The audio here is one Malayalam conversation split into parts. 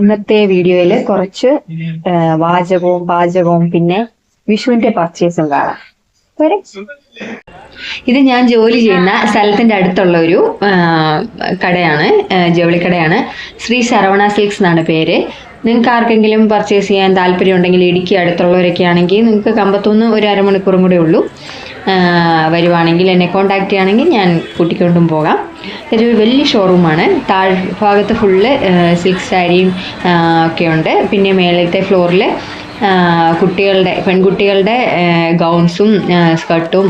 ഇന്നത്തെ വീഡിയോയിൽ കുറച്ച് വാചകവും പാചകവും പിന്നെ വിഷുവിന്റെ പർച്ചേസും കാണാം. പോരെ? ഇത് ഞാൻ ജോലി ചെയ്യുന്ന സ്ഥലത്തിന്റെ അടുത്തുള്ള ഒരു കടയാണ് ജോലിക്കടയാണ് ജൗളിക്കടയാണ് ശ്രീ ശരവണ സിൽക്സ് എന്നാണ് പേര്. നിങ്ങൾക്ക് ആർക്കെങ്കിലും പർച്ചേസ് ചെയ്യാൻ താല്പര്യം ഉണ്ടെങ്കിൽ ഇടുക്കി അടുത്തുള്ളവരൊക്കെ ആണെങ്കിൽ നിങ്ങൾക്ക് കമ്പത്തുനിന്ന് ഒരു അരമണിക്കൂറും കൂടെ ഉള്ളൂ. വരുവാണെങ്കിൽ എന്നെ കോൺടാക്ട് ചെയ്യുകയാണെങ്കിൽ ഞാൻ കൂട്ടിക്കൊണ്ടും പോകാം. ഇതൊരു വലിയ ഷോറൂമാണ് താഴ്ഭാഗത്ത് ഫുള്ള് സിൽക്ക് സാരിയും ഒക്കെ ഉണ്ട്. പിന്നെ മേളത്തെ ഫ്ലോറിൽ കുട്ടികളുടെ പെൺകുട്ടികളുടെ ഗൗൺസും സ്കർട്ടും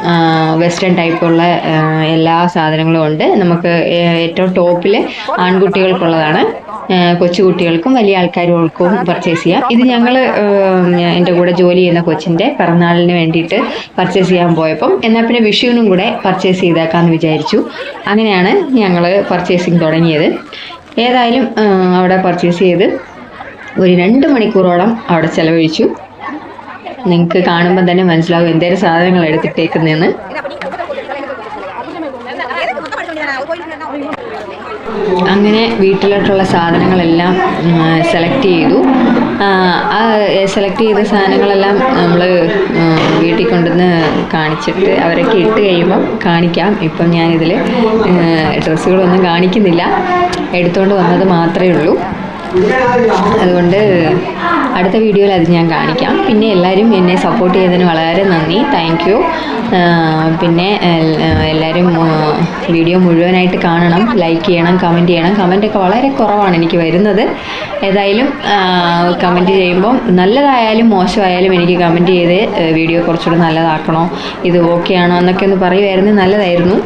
വെസ്റ്റേൺ ടൈപ്പുള്ള എല്ലാ സാധനങ്ങളും ഉണ്ട്. നമുക്ക് ഏറ്റവും ടോപ്പിൽ ആൺകുട്ടികൾക്കുള്ളതാണ്. കൊച്ചുകുട്ടികൾക്കും വലിയ ആൾക്കാർക്കും പർച്ചേസ് ചെയ്യാം. ഇത് ഞങ്ങൾ എന്റെ കൂടെ ജോലി ചെയ്യുന്ന കൊച്ചിന്റെ പിറന്നാളിന് വേണ്ടിയിട്ട് പർച്ചേസ് ചെയ്യാൻ പോയപ്പം എന്നാൽ പിന്നെ വിഷുവിനും കൂടെ പർച്ചേസ് ചെയ്തേക്കാമെന്ന് വിചാരിച്ചു. അങ്ങനെയാണ് ഞങ്ങൾ പർച്ചേസിങ് തുടങ്ങിയത്. ഏതായാലും അവിടെ പർച്ചേസ് ചെയ്ത് ഒരു രണ്ട് മണിക്കൂറോളം അവിടെ ചെലവഴിച്ചു. നിങ്ങൾക്ക് കാണുമ്പോൾ തന്നെ മനസ്സിലാവും എന്തേലും സാധനങ്ങൾ എടുത്തിട്ടേക്കുന്നതെന്ന് അങ്ങനെ വീട്ടിലോട്ടുള്ള സാധനങ്ങളെല്ലാം സെലക്ട് ചെയ്തു. ആ സെലക്ട് ചെയ്ത സാധനങ്ങളെല്ലാം നമ്മൾ വീട്ടിൽ കൊണ്ടുവന്ന് കാണിച്ചിട്ട് അവരൊക്കെ ഇട്ട് കഴിയുമ്പം കാണിക്കാം. ഇപ്പം ഞാനിതിൽ ഡ്രസ്സുകളൊന്നും കാണിക്കുന്നില്ല. എടുത്തുകൊണ്ട് വന്നത് മാത്രമേ ഉള്ളൂ. അതുകൊണ്ട് അടുത്ത വീഡിയോയിൽ അത് ഞാൻ കാണിക്കാം. പിന്നെ എല്ലാവരും എന്നെ സപ്പോർട്ട് ചെയ്തതിന് വളരെ നന്ദി. താങ്ക് യു പിന്നെ എല്ലാവരും വീഡിയോ മുഴുവനായിട്ട് കാണണം. ലൈക്ക് ചെയ്യണം കമന്റ് ചെയ്യണം. കമന്റൊക്കെ വളരെ കുറവാണ് എനിക്ക് വരുന്നത്. ഏതായാലും കമന്റ് ചെയ്യുമ്പം നല്ലതായാലും മോശമായാലും എനിക്ക് കമന്റ് ചെയ്ത് വീഡിയോ കുറച്ചുകൂടെ നല്ലതാക്കണോ? ഇത് ഓക്കെ ആണോ എന്നൊക്കെ ഒന്ന് പറയുമായിരുന്നു. നല്ലതായിരുന്നു.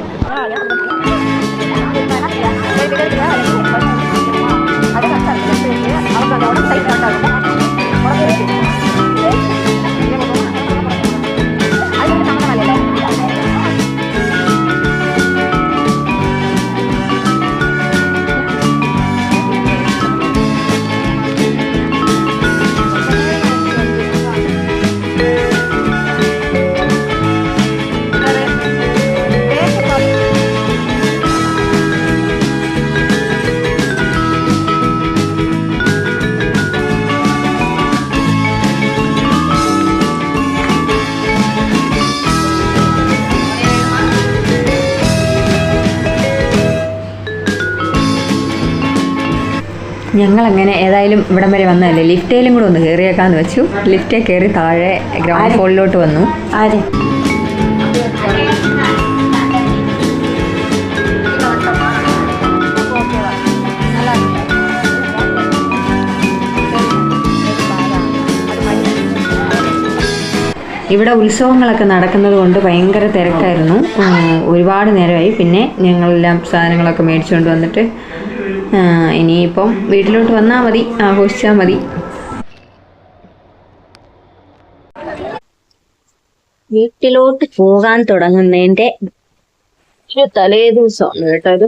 ഞങ്ങളങ്ങനെ ഏതായാലും ഇവിടം വരെ വന്നതല്ലേ? ലിഫ്റ്റേലും കൂടെ ഒന്ന് കയറിയേക്കാന്ന് വെച്ചു. ലിഫ്റ്റേ കയറി താഴെ ഗ്രൗണ്ട് ഫ്ലോറിലോട്ട് വന്നു. ആര്? ഇവിടെ ഉത്സവങ്ങളൊക്കെ നടക്കുന്നത് കൊണ്ട് ഭയങ്കര തിരക്കായിരുന്നു. ഒരുപാട് നേരമായി. പിന്നെ ഞങ്ങളെല്ലാം സാധനങ്ങളൊക്കെ മേടിച്ചുകൊണ്ട് വന്നിട്ട് ഇനിയിപ്പം വീട്ടിലോട്ട് വന്നാൽ മതി ആഘോഷിച്ചാൽ മതി. വീട്ടിലോട്ട് പോകാൻ തുടങ്ങുന്നതിന്റെ ഒരു തലേ ദിവസമാണ് കേട്ടോ ഇത്.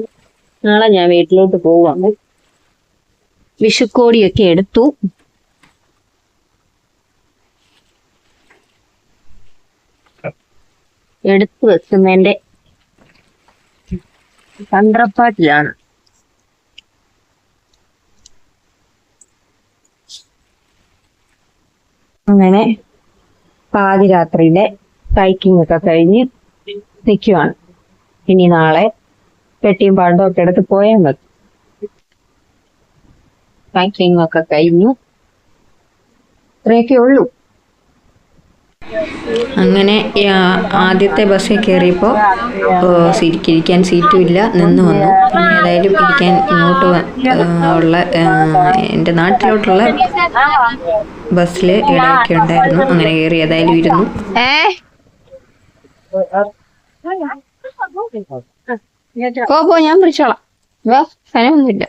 നാളെ ഞാൻ വീട്ടിലോട്ട് പോവാണ്. വിഷുക്കോടിയൊക്കെ എടുത്തു. എടുത്തു വെക്കുന്നതിന്റെ തന്ത്രപ്പാട്ടിലാണ്. അങ്ങനെ പാതിരാത്രിയുടെ ഹൈക്കിംഗ് ഒക്കെ കഴിഞ്ഞ് നിൽക്കുവാണ് ഇനി നാളെ പെട്ടിയും പാണ്ടും ഒക്കെ എടുത്ത് പോയാൽ മതി. പാക്കിംഗ് ഒക്കെ കഴിഞ്ഞു. ഇത്രയൊക്കെ ഉള്ളൂ. അങ്ങനെ ആദ്യത്തെ ബസ്സിൽ കയറിയപ്പോൾ ഇരിക്കാൻ സീറ്റും ഇല്ല നിന്ന് വന്നു. പിന്നെ ഏതായാലും ഇരിക്കാൻ ഇങ്ങോട്ട് ഉള്ള എന്റെ നാട്ടിലോട്ടുള്ള ബസ്സിൽ ഇടയൊക്കെ ഉണ്ടായിരുന്നു. അങ്ങനെ കയറി ഏതായാലും ഇരുന്നു. പോ പോ ഞാൻ പിടിച്ചോളാം വാ സ്ഥലമൊന്നുമില്ല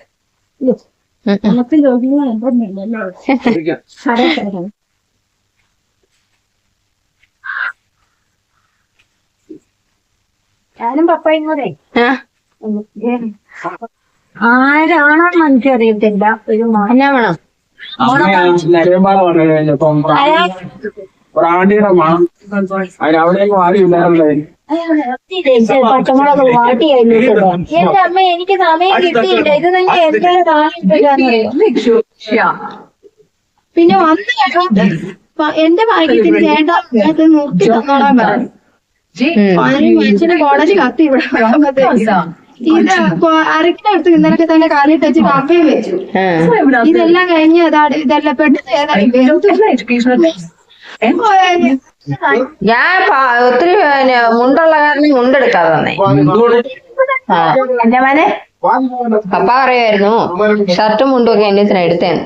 ഞാനും പപ്പയും കൂടെ. ആരാണെന്ന് എനിക്കറിയത്തില്ല. ഒരു എന്നാ മണം അതിന് ആരും ഇല്ലായിരുന്നേ പച്ചമുളക് വാട്ടി കഴിഞ്ഞിട്ടുണ്ടോ. എന്റെ അമ്മ എനിക്ക് സമയം കിട്ടിയില്ല. ഇത് കാണിട്ടില്ലാന്നറിയോ പിന്നെ വന്ന് എന്റെ ഭാഗ്യത്തിന് ചേട്ടാ അത് നിർത്തി തന്നോളാൻ പറഞ്ഞു മനുഷ്യന് കോടതി കത്തി ഇവിടെ ഇത് കൊ- അരക്കിനടുത്ത് ഇന്നലെ തന്നെ കാലിട്ട് വെച്ച് കപ്പയും വെച്ചു. ഇതെല്ലാം കഴിഞ്ഞ് അതാണ് ഇതെല്ലാം പെട്ടെന്ന് ഞാൻ പ- ഒത്തിരി മുണ്ടുള്ള കാരണം മുണ്ടെടുക്കാതെ തന്നെ എന്റെ മോനെ? പപ്പ പറയുമായിരുന്നു ഷർട്ടും മുണ്ടും ഒക്കെ എന്റെ ഇതിനാ എടുത്തേന്ന്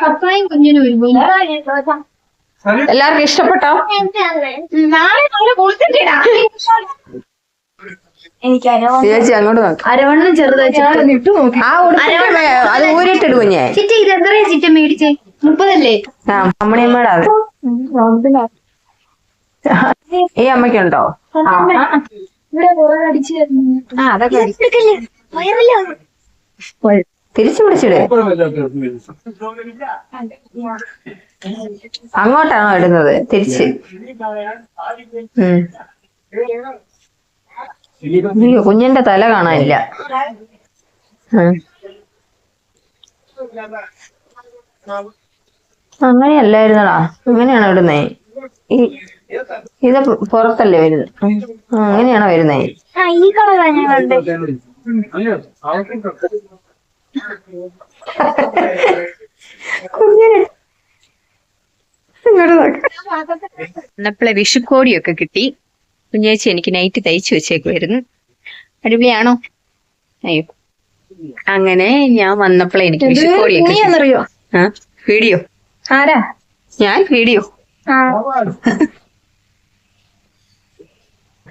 പപ്പായും കുഞ്ഞിനും ഒരുപോലെ. എല്ലാവർക്കും ഇഷ്ടപ്പെട്ടോ? നാളെ കുളിച്ചിട്ടിടാ. എനിക്ക് അരവണ്ണം ചേച്ചി അങ്ങോട്ട് നോക്ക്. അരവണ്ണം ചെറുതായിട്ട് ഇട്ടു നോക്കി. ആ ഉടുപ്പിന്റെ അത് ഊരിട്ടിട് കുഞ്ഞെ. ചിറ്റ. ഇത് എത്രയാ ചിറ്റ മേടിച്ചേ? മുപ്പതല്ലേ? ആ അമ്മണിയമ്മയുടെ അത്. ഈ അമ്മയ്ക്കുണ്ടോ? ഇവിടെ കുറെ അടിച്ചു ആ അതൊക്കെ തിരിച്ചു പിടിച്ചിട്. അങ്ങോട്ടാണോ ഇടുന്നത്? തിരിച്ച്. ഉം. അയ്യോ കുഞ്ഞിന്റെ തല കാണാനില്ല. അങ്ങനെയല്ലായിരുന്നടാ. ഇങ്ങനെയാണ് ഇടുന്നേ? ഈ ഇത് പുറത്തല്ലേ വരുന്നത് അങ്ങനെയാണ് വരുന്നേ? കുഞ്ഞിന് ഇങ്ങോട്ട് നോക്ക്. വന്നപ്പോളെ വിഷുക്കോടിയൊക്കെ കിട്ടി. കുഞ്ഞേച്ചി എനിക്ക് നൈറ്റ് തയ്ച്ചു വെച്ചേക്കുമായിരുന്നു അടിപൊളിയാണോ? അയ്യോ. അങ്ങനെ ഞാൻ വന്നപ്പോളെ എനിക്ക് വിഷുക്കോളിയോ വീഡിയോ. ആരാ? ഞാൻ വീഡിയോ.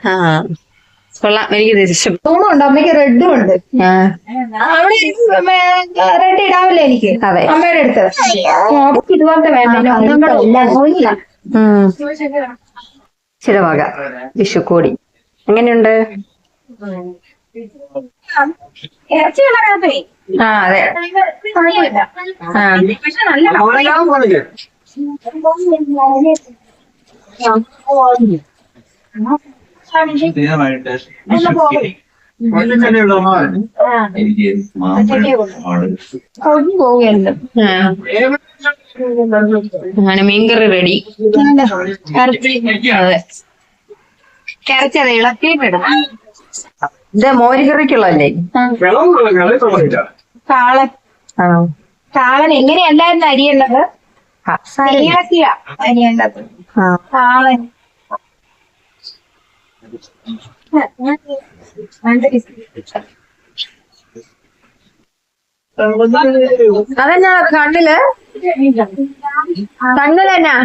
ആ. കൊള്ളാം. എനിക്ക് ഉണ്ട് അമ്മയ്ക്ക് റെഡും ഉണ്ട്. റെഡ് ഇടാവില്ല എനിക്ക്? അതെ. അമ്മയുടെ അടുത്ത്. ഇതുപോലത്തെ വേണ്ട. ചിലവാക. വിഷുക്കോടി എങ്ങനെയുണ്ട്? ആ അതെ. കുഴപ്പമില്ല അങ്ങനെ മീൻകറി റെഡി അതെ. ഇറച്ചി അത് ഇളക്കിയിട്ടിടാം ഇത് മോരുകറിക്കുള്ളതല്ലേ കാളൻ കാളൻ എങ്ങനെയല്ലായിരുന്നു അരിയേണ്ടത് ആ, അരിയുള്ളത്? കാളൻ. കാളൻ അതെന്നാ കണ്ണിൽ? കണ്ണിലെന്നാ?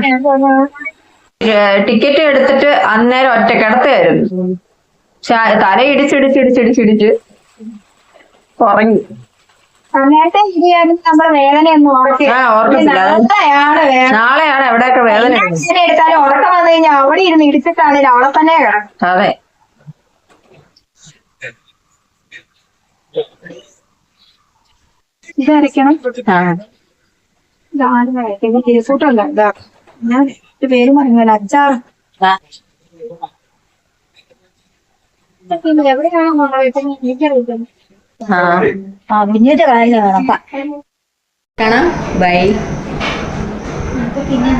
ടിക്കറ്റ് എടുത്തിട്ട് അന്നേരം ഒറ്റ കിടത്തായിരുന്നു തല ഇടിച്ചിടിച്ചിടിച്ചിടിച്ചിടിച്ച് കുറഞ്ഞു നമ്മുടെ വേദനയൊന്നും ഓർക്കത്തില്ല അത് നാളെയാണ് എവിടെ എവിടെയൊക്കെ വേദന ഉണ്ട്. ഇങ്ങനെ എടുത്താലും ഉറക്കം വന്നു കഴിഞ്ഞാൽ അവിടെ ഇരുന്ന് ഇടിച്ചിട്ടാണെങ്കിൽ അവളെ തന്നെ കിടക്കും. അതെ. കേസൂട്ടല്ല ഇതാ. ഞാൻ പേര് അച്ചാർ. എവിടെയാണോ എനിക്കറിയില്ല കുഞ്ഞിന്റെ കാണാം. ബൈ. പിന്നെ